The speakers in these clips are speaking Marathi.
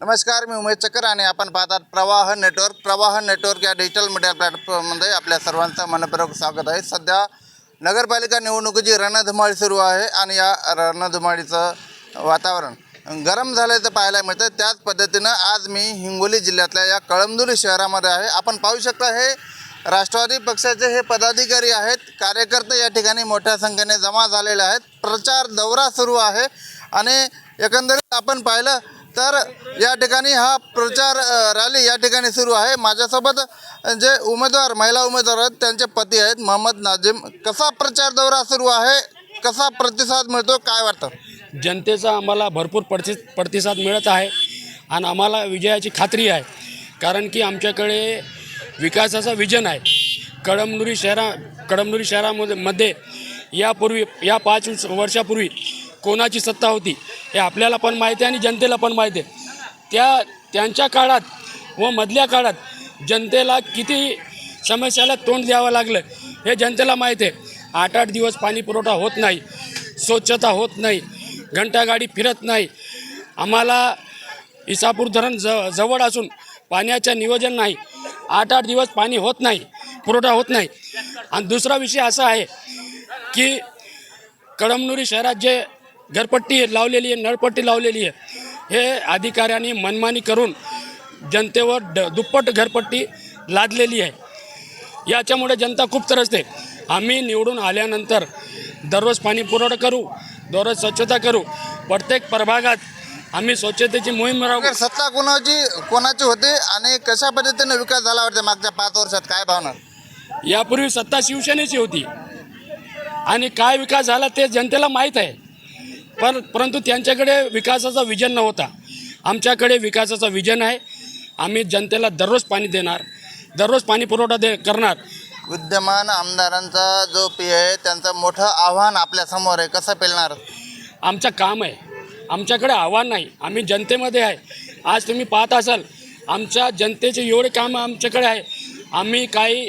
नमस्कार मी उमेश चकर आणि आपण पाहतात प्रवाह नेटवर्क. प्रवाह नेटवर्क या डिजिटल मीडिया प्लॅटफॉर्ममध्ये आपल्या सर्वांचं मनपूर्वक स्वागत आहे. सध्या नगरपालिका निवडणुकीची रणधुमाळी सुरू आहे आणि या रणधुमाळीचं वातावरण गरम झाल्याचं पाहायला मिळतं त्याच पद्धतीनं आज मी हिंगोली जिल्ह्यातल्या या कळमदुरी शहरामध्ये आहे. आपण पाहू शकता हे राष्ट्रवादी पक्षाचे हे पदाधिकारी आहेत. कार्यकर्ते या ठिकाणी मोठ्या संख्येने जमा झालेले आहेत. प्रचार दौरा सुरू आहे आणि एकंदरीत आपण पाहिलं तर या ठिकाणी हा प्रचार रॅली या ठिकाणी सुरू आहे. माझ्यासोबत जे उमेदवार महिला उमेदवार आहेत त्यांचे पती आहेत मोहम्मद नाजिम. कसा प्रचार दौरा सुरू आहे? कसा प्रतिसाद मिळतो? काय वाटतं? जनतेचा आम्हाला भरपूर प्रति प्रतिसाद मिळत आहे आणि आम्हाला विजयाची खात्री आहे. कारण की आमच्याकडे विकासाचा विजन आहे. कळमनुरी शहरा कळमनुरी शहरामध्ये मध्ये यापूर्वी या पाच वर्षापूर्वी कोणाची सत्ता होती हे आपल्याला पण माहिती आहे आणि जनतेला पण माहिती आहे. त्या त्यांच्या काळात व मधल्या काळात जनतेला किती समस्याला तोंड द्यावं लागलं हे जनतेला माहीत आहे. आठ आठ दिवस पाणी पुरवठा होत नाही स्वच्छता होत नाही घंटागाडी फिरत नाही. आम्हाला इसापूर धरण ज जवळ असून पाण्याचं नियोजन नाही. आठ आठ दिवस पाणी होत नाही पुरवठा होत नाही. आणि दुसरा विषय असा आहे की कळमनुरी शहरात जे घरपट्टी लावलेली आहे नळपट्टी लावलेली आहे. हे अधिकाऱ्यांनी मनमानी करून जनतेवर ड दुप्पट घरपट्टी लादलेली आहे. याच्यामुळे जनता खूप त्रसते आम्ही निवडून आल्यानंतर दररोज पाणी पुरवठा करू दररोज स्वच्छता करू. प्रत्येक प्रभागात आम्ही स्वच्छतेची मोहीम तर सत्ता कोणाची कोणाची होती आणि कशा पद्धतीने विकास झाला वाटते मागच्या पाच वर्षात? काय भावना? यापूर्वी सत्ता शिवसेनेची होती. आणि काय विकास झाला ते जनतेला माहीत आहे. पण परंतु त्यांच्याकडे विकासाचा विजन नव्हता. आमच्याकडे विकासाचा विजन आहे. आम्ही जनतेला दररोज पाणी देणार दररोज पाणी पुरवठा दे करणार. विद्यमान आमदारांचा जो पी आहे त्यांचं मोठं आव्हान आपल्यासमोर आहे. कसं पेलणार? आमचं काम आहे. आमच्याकडे आव्हान नाही. आम्ही जनतेमध्ये आहे. आज तुम्ही पाहत असाल आमच्या जनतेचे एवढे काम आमच्याकडे आहे. आम्ही काही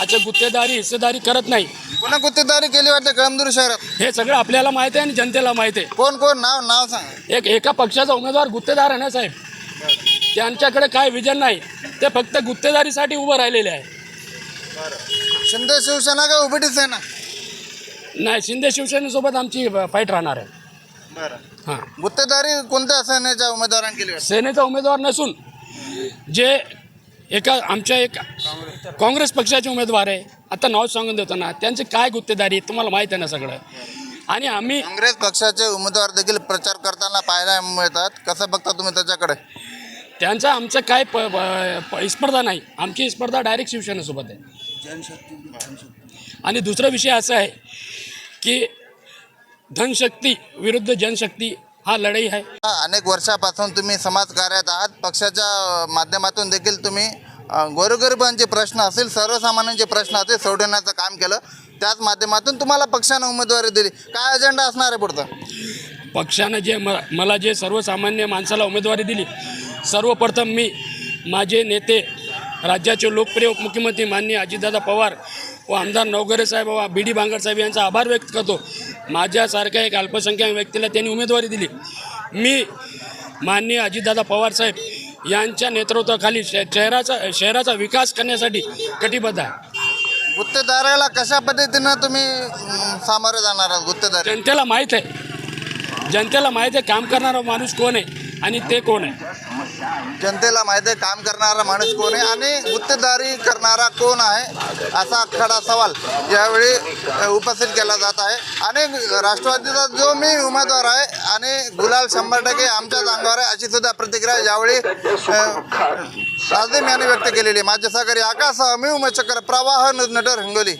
आता गुत्तेदारी हिस्सेदारी करत नाही. पुन्हा गुत्तेदारी केली वाटते कळमदुरी शहरात? हे सगळं आपल्याला माहिती आहे आणि जनतेला माहिती आहे. कोण कोण? नाव नाव सांगा. एक एका पक्षाचा उमेदवार गुत्तेदार आहे ना साहेब? त्यांच्याकडे काय विजन नाही. ते फक्त गुत्तेदारीसाठी उभं राहिलेले आहे. शिंदे शिवसेना का उभीटी सेना नाही शिंदे शिवसेनेसोबत आमची फाईट राहणार आहे. बरं. हां. गुत्तेदारी कोणत्या सेनेच्या उमेदवारांनी केली वाटते? सेनेचा उमेदवार नसून जे एका आमच्या एक काँग्रेस पक्षाचे उमेदवार आहे. आता नाव सांगून देतो ना. त्यांची काय गुत्तेदारी तुम्हाला माहीत आहे ना सगळं. आणि आम्ही काँग्रेस पक्षाचे उमेदवार देखील प्रचार करताना पाहायला मिळतात. कसं बघता तुम्ही त्याच्याकडे? त्यांचं आमचं काय प स्पर्धा नाही. आमची स्पर्धा डायरेक्ट शिवसेनेसोबत आहे. आणि दुसरा विषय असा आहे की धनशक्ती विरुद्ध जनशक्ती हा लढाई आहे. अनेक वर्षापासून तुम्ही समाजकार्यात आहात. पक्षाच्या माध्यमातून देखील तुम्ही गोरगरिबांचे प्रश्न असतील सर्वसामान्यांचे प्रश्न असतील सोडवण्याचं काम केलं त्याच माध्यमातून तुम्हाला पक्षानं उमेदवारी दिली. काय अजेंडा असणार आहे पुढचा? पक्षानं जे म मला जे सर्वसामान्य माणसाला उमेदवारी दिली सर्वप्रथम मी माझे नेते राज्याचे लोकप्रिय उपमुख्यमंत्री माननीय अजितदादा पवार व आमदार नवगरे साहेब व बी डी बांगर साहेब यांचा आभार व्यक्त करतो. माझ्यासारख्या एक अल्पसंख्याक व्यक्तीला त्यांनी उमेदवारी दिली. मी माननीय अजितदादा पवार साहेब यांच्या नेतृत्वाखाली श शहराचा शहराचा विकास करण्यासाठी कटिबद्ध आहे. गुत्तेदाराला कशा पद्धतीनं तुम्ही सामोरे जाणार आहात गुत्तेदारी? जनतेला माहीत आहे. जनतेला माहीत आहे काम करणारा माणूस कोण आहे? आणि ते कोण आहे? जनतेला माहिती आहे काम करणारा माणूस कोण आहे आणि गुत्तेदारी करणारा कोण आहे असा खडा सवाल यावेळी उपस्थित केला जात आहे. आणि राष्ट्रवादीचा जो मी उमेदवार आहे आणि गुलाल शंभर टक्के आमच्याच अंगावर आहे अशी सुद्धा प्रतिक्रिया यावेळी साजिम यांनी व्यक्त केलेली माझ्या माझे सहकारी आकाश मी उमेश चक्र प्रवाह नटर हिंगोली.